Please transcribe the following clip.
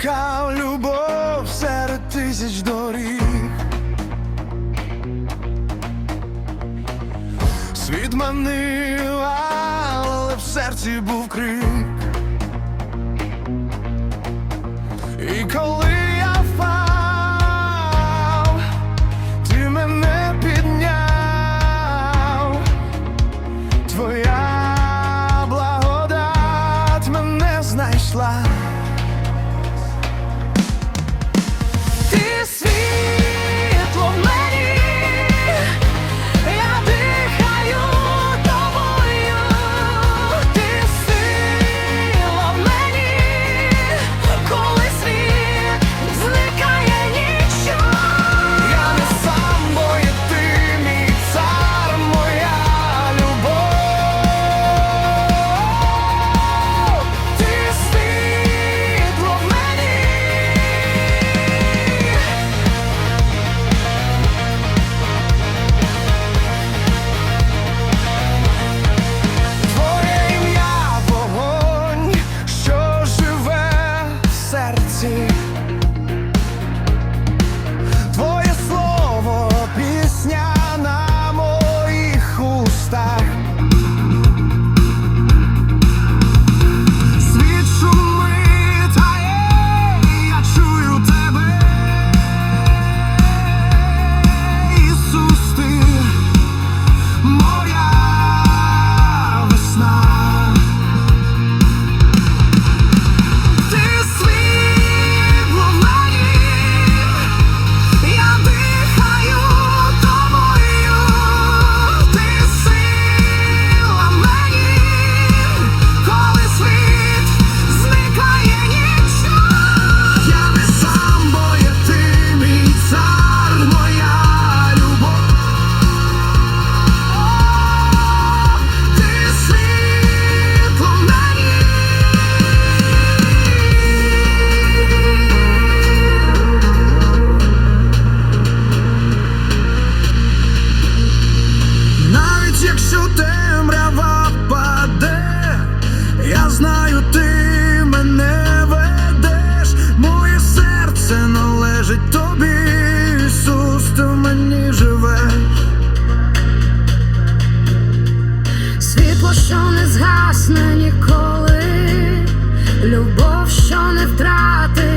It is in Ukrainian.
шукав любов серед тисяч доріг. Світ манив, але в серці був крик. І коли я впав, ти мене підняв, твоя благодать мене знайшла. що не згасне ніколи, любов, що не втрати.